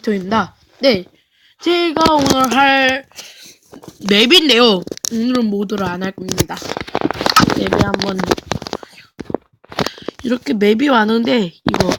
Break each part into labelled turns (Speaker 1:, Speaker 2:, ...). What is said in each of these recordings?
Speaker 1: 빅터입니다. 네, 제가 오늘 할 맵인데요. 오늘은 모드를 안 할 겁니다. 맵이 한번 이렇게 맵이 왔는데 이거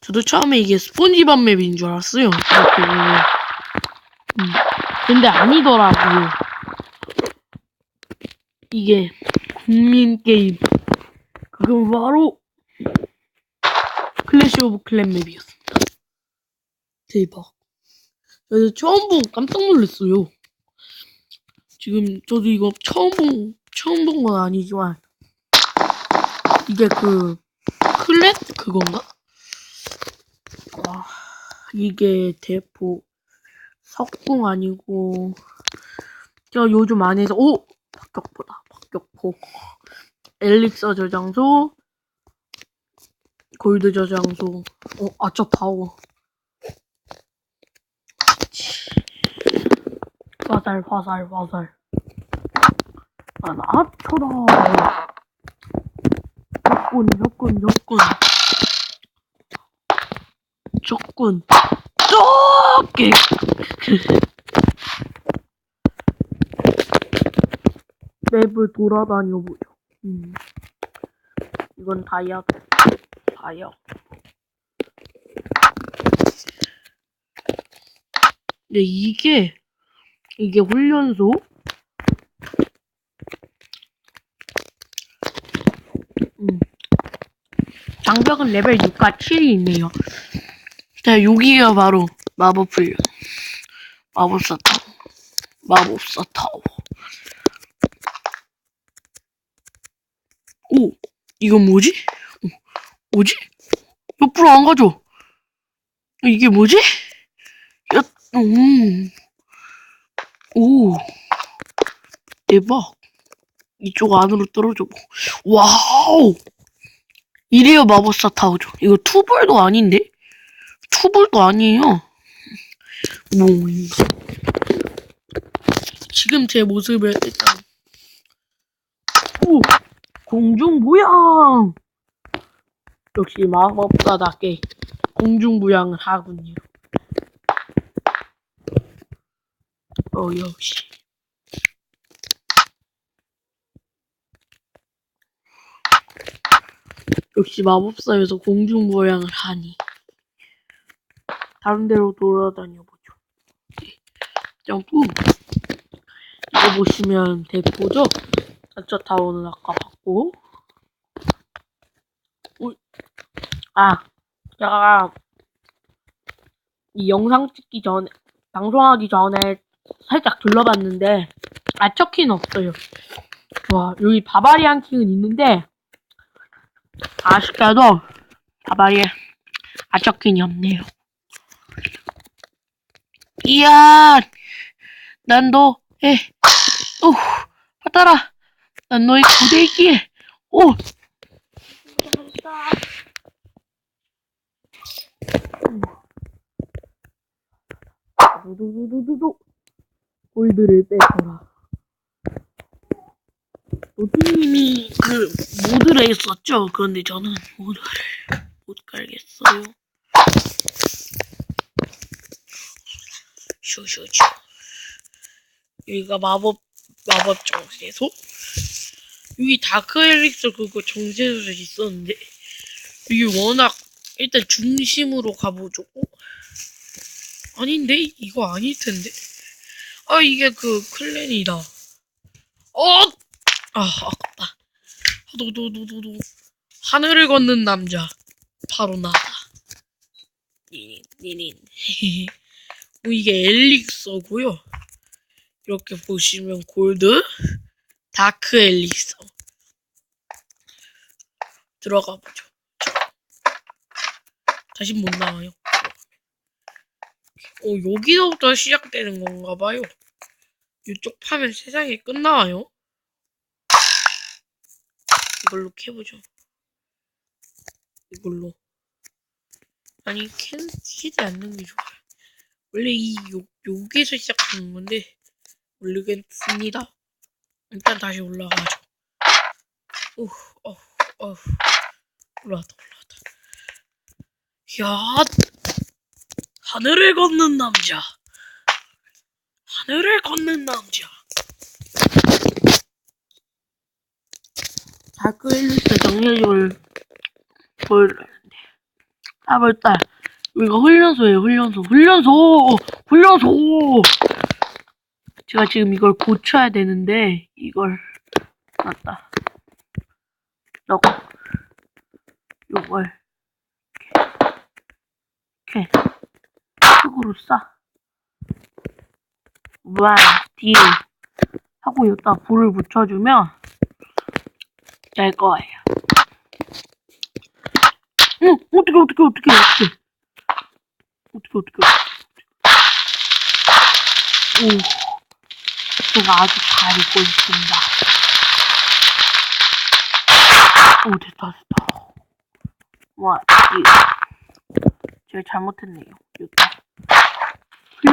Speaker 1: 저도 처음에 이게 스폰지밥 맵인 줄 알았어요. 이렇게. 음, 근데 아니더라고요. 이게 국민 게임. 그건 바로 클래시 오브 클랜 맵이었습니다. 대박. 저도 처음 보고 깜짝 놀랐어요. 지금 저도 이거 처음 본 처음 본 건 아니지만 이게 그 클랜 그건가? 와 이게 대포 석궁 아니고 제가 요즘 안 해서 오 박격포다 박격포 엘릭서 저장소 골드 저장소. 어 아저 파워. 화살 화살 화살. 난 아쳐다 적군 적군 적군 적군. 적게 맵을 돌아다녀 보죠. 음. 이건 다이아. 다 이아 근데 이게 이게 훈련소? 음. 장벽은 레벨 6과 7이 있네요. 자 여기가 바로 마법 훈련. 마법사 타워 마법사 타워 오 이건 뭐지? 어, 뭐지? 옆으로 안 가죠? 이게 뭐지? 야, 음. 오, 대박. 이쪽 안으로 떨어져. 보. 와우! 이래요, 마법사 타워죠. 이거 투볼도 아닌데? 투볼도 아니에요. 뭐, 지금 제 모습을 일단. 오! 공중 부양! 역시 마법사답게 공중 부양을 하군요. 어, 역시. 역시 마법사에서 공중 부양을 하니. 다른 데로 돌아다녀 보죠. 네. 점프. 이거 보시면 대포죠? 단차 타워는 아까 봤고. 오, 아, 제가 이 영상 찍기 전에, 방송하기 전에 살짝 둘러봤는데, 아처키는 없어요. 와, 여기 바바리안 킹은 있는데, 아쉽게도 바바리에 아처킨이 없네요. 이야, 난 너, 에, 오, 받아라. 난 너의 고데기에, 오, 두두두두두 골드를 빼서라. 노티님이 그 모드를 했었죠. 그런데 저는 모드를 못 깔겠어요. 쇼쇼쇼. 여기가 마법 마법 정세소. 여기 다크 엘릭서 그거 정세소 있었는데 이게 워낙 일단 중심으로 가보죠. 어? 아닌데 이거 아닐 텐데. 아 이게 그 클랜이다. 어! 아 아깝다. 도도도도도 하늘을 걷는 남자 바로 나다. 니닌 니닌. 어, 이게 엘릭서고요. 이렇게 보시면 골드, 다크 엘릭서 들어가 보죠. 다시 못 나와요. 어, 여기서부터 시작되는 건가 봐요. 이쪽 파면 세상이 끝나와요. 이걸로 캐보죠. 이걸로. 아니, 캐, 캐지 않는 게 좋아요. 원래 이, 요, 여기서 시작하는 건데, 모르겠습니다. 일단 다시 올라가죠. 오, 어, 어, 올라왔다, 올라왔다. 야, 하늘을 걷는 남자. 하늘을 걷는 남자. 다크일리스 정렬을 보여드렸는데. 아, 맞다. 이거 훈련소예요, 훈련소. 훈련소! 훈련소! 제가 지금 이걸 고쳐야 되는데, 이걸, 맞다. 넣고, 요걸, 이렇게, 흙으로 싸. 와, 뒤에 하고 여기다 불을 붙여주면 될 거예요. 응, 어떻게, 어떻게, 어떻게, 어떻게. 어떻게, 어떻게, 어떻게. 오, 제가 아주 잘 읽고 있습니다. 오, 됐다, 됐다. 와, 이, 제가 잘못했네요.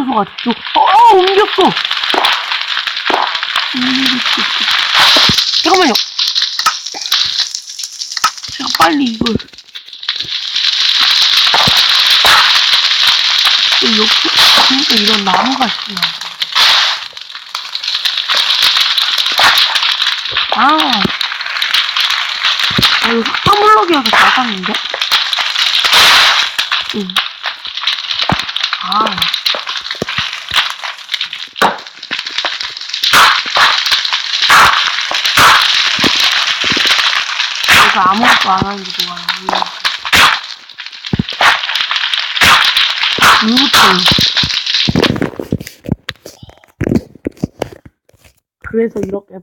Speaker 1: 훈련소가 저쪽, 어, 옮겼어! 음, 잠깐만요. 제가 빨리 이걸. 또 이렇게, 그러니까 이런 나무가 있구나. 아. 아, 이거 흑화물럭이 와서 나갔는데? 응. 아. 게 좋아요. 물부터. 그래서 이렇게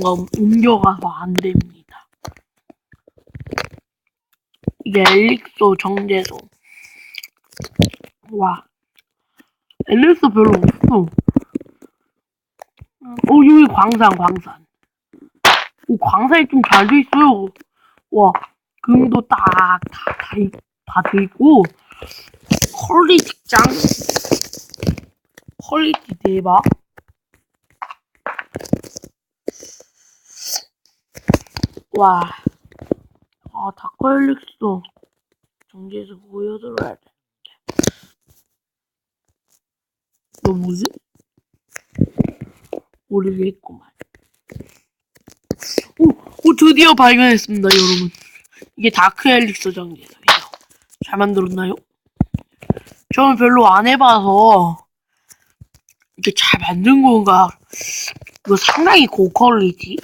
Speaker 1: 건 옮겨가서 안 됩니다. 이게 엘릭소 정제소. 와. 엘릭소 별로 없어. 어, 여기 광산, 광산. 오, 광산이 좀 잘 돼 있어요. 와, 금도 딱, 다, 다, 있- 다돼 있고, 퀄리티 짱. 퀄리티 대박. 와, 아, 다크헬릭스도 정지해서 보여드려야 돼. 너 뭐지? 모르겠구만. 오, 오, 드디어 발견했습니다, 여러분. 이게 다크 헬릭스 정제소예요. 잘 만들었나요? 저는 별로 안 해봐서 이게 잘 만든 건가? 이거 상당히 고퀄리티?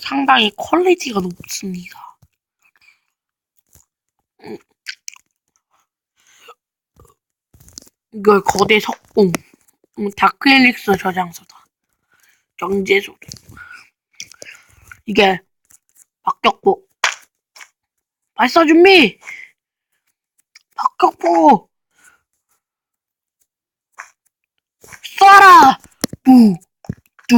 Speaker 1: 상당히 퀄리티가 높습니다. 음. 이걸 거대 석궁 음, 다크 헬릭스 저장소다. 정제소. 이게 박격포. 발사 준비. 박격포. 쏴라. 부. 뚜.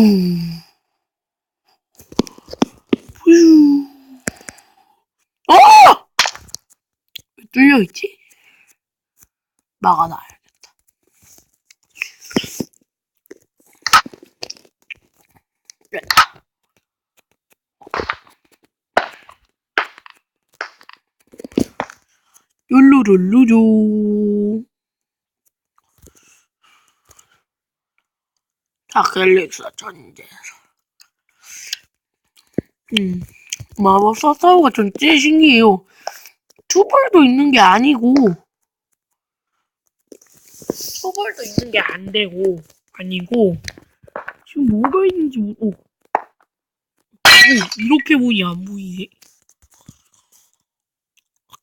Speaker 1: 푸유. 어! 왜 뚫려 있지? 막아놔야 겠다. 룰루룰루루. 다크엘릭스 전제에서. 음, 마법사 사우가 전 제일 신기해요. 투벌도 있는 게 아니고, 투벌도 있는 게 안 되고, 아니고, 지금 뭐가 있는지, 모- 오. 오, 이렇게 보니 안 보이네.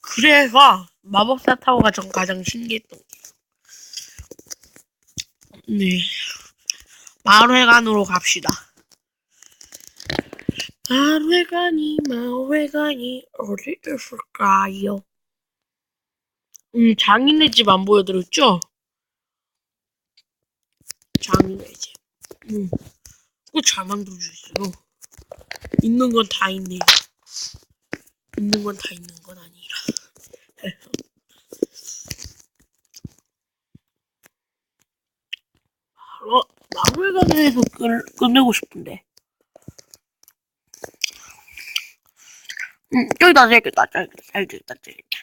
Speaker 1: 그래서 마법사 타워가 전 가장 신기했던 게. 네. 마을회관으로 갑시다. 마을회관이, 마을회관이 어디 있을까요? 음, 장인의 집 안 보여드렸죠? 장인의 집. 음, 그거 잘 만들어주셨어요. 있는 건 다 있네요. 있는 건 다 있는 건 아니라. 바로 마물관에서 끝, 끝내고 싶은데. 음, 저기다, 저기다, 저기다, 저기다, 저기다.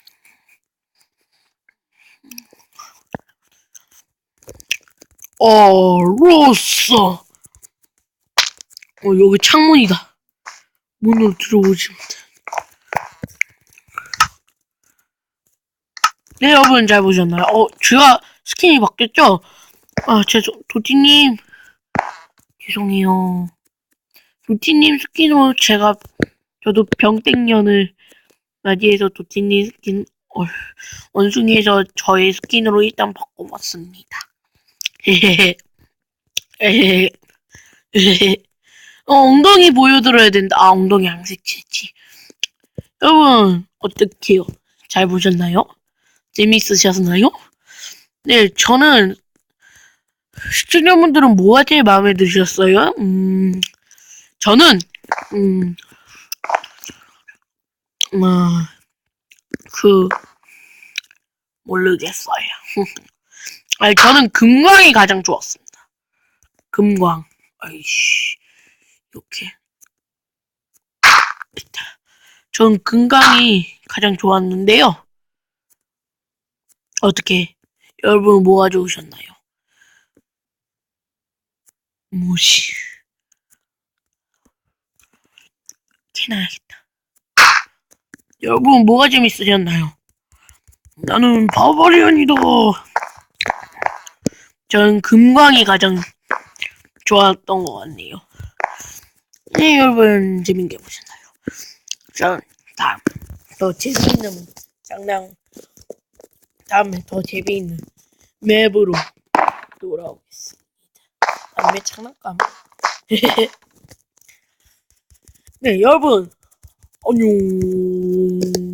Speaker 1: 어, 로스. 어, 여기 창문이다. 문으로 들어오지 못해. 네, 여러분 잘 보셨나요? 어, 제가 스킨이 바뀌었죠? 아, 죄송, 도티님. 죄송해요. 도티님 스킨으로 제가, 저도 병땡년을 맞이해서 도티님 스킨, 어, 원숭이에서 저의 스킨으로 일단 바꿔봤습니다. 어, 엉덩이 보여드려야 된다. 아, 엉덩이 안 색칠했지. 여러분, 어떡해요? 잘 보셨나요? 재밌으셨나요? 네, 저는, 시청자분들은 뭐가 제일 마음에 드셨어요? 음, 저는, 음, 아, 그, 모르겠어요. 아니, 저는 금광이 가장 좋았습니다. 금광. 아이씨, 이렇게. 전 금광이 가장 좋았는데요. 어떻게, 여러분 뭐가 좋으셨나요? 뭐시. 캐나야겠다. 여러분 뭐가 재밌으셨나요? 나는 바바리안이다. 전 금광이 가장 좋았던 것 같네요. 네, 여러분 재밌게 보셨나요? 전 다음 더 재미있는 장난 다음에 더 재미있는 맵으로 돌아오겠습니다. 다음에 장난감. 네, 여러분 안녕.